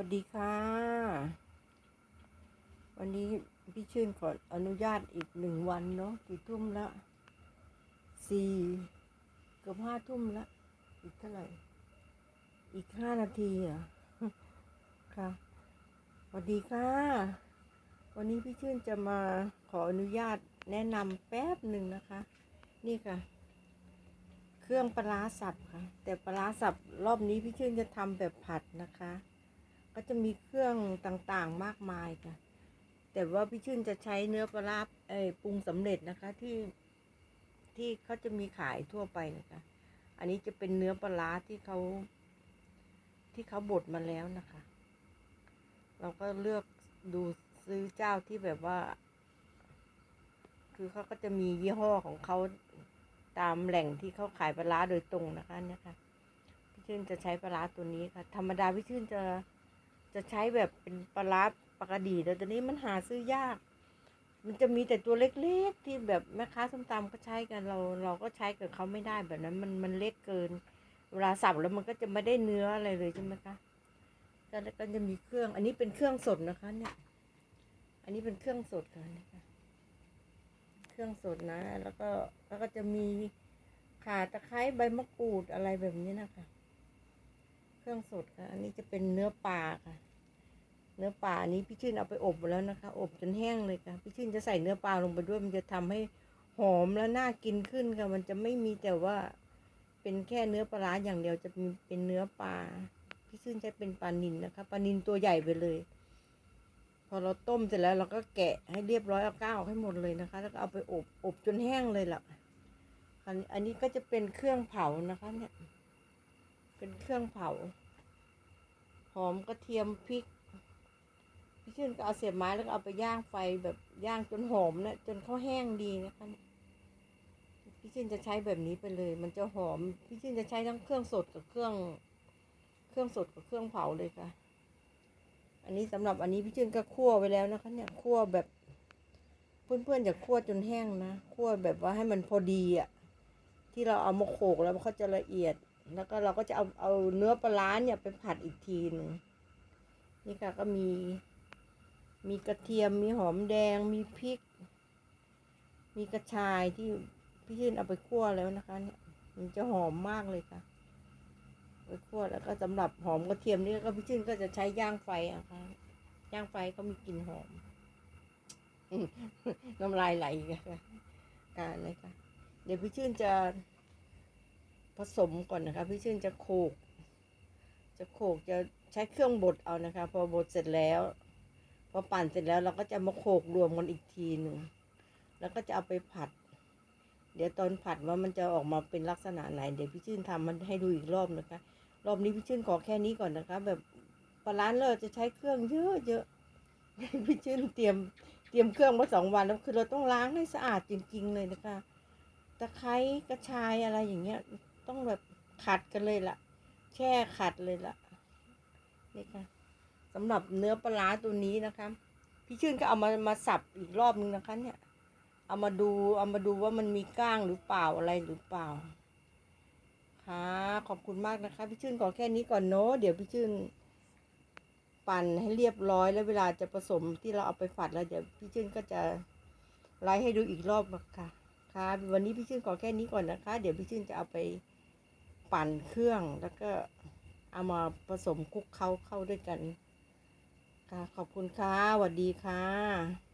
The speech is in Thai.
วัสดีค่ะ วันนี้พี่ชื่นขออนุญาตอีกหนึ่งวันเนาะกี่ทุ่มละสี่เกือบห้าทุ่มละ อีกเท่าไหร่ อีกห้านาทีอะค่ะสวัสดีค่ะ วันนี้พี่ชื่นจะมาขออนุญาตแนะนำแป๊บหนึ่งนะคะ นี่ค่ะ เครื่องปลาสับค่ะ แต่ปลาร้าสับรอบนี้พี่ชื่นจะทำแบบผัดนะคะ ก็จะมีเครื่องต่างๆมากมายค่ะ แต่ว่าพี่ชื่นจะใช้เนื้อปลาร้าเออปรุงสำเร็จนะคะที่ที่เขาจะมีขายทั่วไปนะคะ อันนี้จะเป็นเนื้อปลาที่เขาที่เขาบดมาแล้วนะคะ เราก็เลือกดูซื้อเจ้าที่แบบว่า คือเขาก็จะมียี่ห้อของเขาตามแหล่งที่เขาขายปลาโดยตรงนะคะเนี่ยค่ะพี่ชื่นจะใช้ปลาร้าตัวนี้ค่ะ ธรรมดาพี่ชื่นจะ จะใช้แบบเป็นปลาร้าปกติแต่ตัวนี้มันหาซื้อยาก มันจะมีแต่ตัวเล็กๆ ที่แบบแม่ค้าส้มตำก็ใช้กันเรา เราก็ใช้กับเขาไม่ได้แบบนั้น มันมันเล็กเกิน เวลาสับแล้วมันก็จะไม่ได้เนื้ออะไรเลยใช่ไหมคะแล้วก็จะมีเครื่อง อันนี้เป็นเครื่องสดนะคะ เนี่ย อันนี้เป็นเครื่องสดค่ะนี่ค่ะเครื่องสดนะ แล้วก็แล้วก็จะมีข่าตะไคร้ใบมะกรูดอะไรแบบนี้นะคะ เครื่องสดค่ะ อันนี้จะเป็นเนื้อปลาค่ะ เนื้อปลานี้พี่ชื่นเอาไปอบแล้วนะคะ อบจนแห้งเลยค่ะ พี่ชื่นจะใส่เนื้อปลาลงไปด้วย มันจะทำให้หอมและน่ากินขึ้นค่ะ มันจะไม่มีแต่ว่าเป็นแค่เนื้อปลาอย่างเดียวจะเป็นเนื้อปลา พี่ชื่นใช้เป็นปลานินนะคะ ปลานินตัวใหญ่ไปเลย พอเราต้มเสร็จแล้วเราก็แกะให้เรียบร้อยเอาก้าวให้หมดเลยนะคะ แล้วก็เอาไปอบ อบจนแห้งเลยล่ะ อันนี้ก็จะเป็นเครื่องเผานะคะเนี่ย เป็นเครื่องเผา หอมกระเทียมพริก พี่ชื่นก็เอาเสียบไม้แล้วก็เอาไปย่างไฟแบบย่างจนหอมนะจนเขาแห้งดีนะคะพี่ชื่นจะใช้แบบนี้ไปเลย มันจะหอม พี่ชื่นจะใช้ทั้งเครื่องสดกับเครื่อง เครื่องสดกับเครื่องเผาเลยค่ะ อันนี้สำหรับอันนี้พี่ชื่นก็คั่วไว้แล้วนะคะ เนี่ยคั่วแบบเพื่อนๆอย่าคั่วจนแห้งนะคั่วแบบว่าให้มันพอดีอะ ที่เราเอามาโขกแล้วเขาจะละเอียด แล้วก็เราก็จะเอาเอาเนื้อปลาร้าเนี่ยไปผัดอีกทีหนึ่งนี่ค่ะก็มี มีกระเทียมมีหอมแดงมีพริก มีกระชายที่พี่ชื่นเอาไปคั่วแล้วนะคะเนี่ยมันจะหอมมากเลยค่ะไปคั่วแล้วก็สำหรับหอมกระเทียมนี่ก็พี่ชื่นก็จะใช้ย่างไฟอะค่ะย่างไฟก็มีกลิ่นหอมน้ำลายไหลอีกอะค่ะการเลยค่ะเดี๋ยวพี่ชื่นจะ ผสมก่อนนะคะ พี่ชื่นจะโขก จะโขกจะใช้เครื่องบดเอานะคะ พอบดเสร็จแล้ว พอปั่นเสร็จแล้วเราก็จะมาโขกรวมกันอีกทีหนึ่งแล้วก็จะเอาไปผัด เดี๋ยวตอนผัดว่ามันจะออกมาเป็นลักษณะไหน เดี๋ยวพี่ชื่นทำมันให้ดูอีกรอบนะคะ รอบนี้พี่ชื่นขอแค่นี้ก่อนนะคะ แบบปลาร้านเราจะใช้เครื่องเยอะเยอะพี่ชื่นเตรียมเตรียมเครื่องมาสองวันแล้วคือเราต้องล้างให้สะอาดจริง ๆ เลยนะคะตะไคร้กระชายอะไรอย่างเงี้ย ต้องแบบขัดกันเลยล่ะ แช่ขัดเลยล่ะนี่ค่ะสำหรับเนื้อปลาร้าตัวนี้นะคะ พี่ชื่นก็เอามามาสับอีกรอบนึงนะคะ เนี่ย เอามาดูเอามาดูว่ามันมีก้างหรือเปล่าอะไรหรือเปล่าค่ะขอบคุณมากนะคะ พี่ชื่นขอแค่นี้ก่อนเนาะเดี๋ยวพี่ชื่นปั่นให้เรียบร้อยแล้วเวลาจะผสมที่เราเอาไปฝัดแล้วเดี๋ยวพี่ชื่นก็จะไลฟ์ให้ดูอีกรอบนะคะค่ะวันนี้พี่ชื่นขอแค่นี้ก่อนนะคะ เดี๋ยวพี่ชื่นจะเอาไป ปั่นเครื่องแล้วก็เอามาผสมคลุกเข้าเข้าด้วยกัน ค่ะ ขอบคุณค่ะสวัสดีค่ะ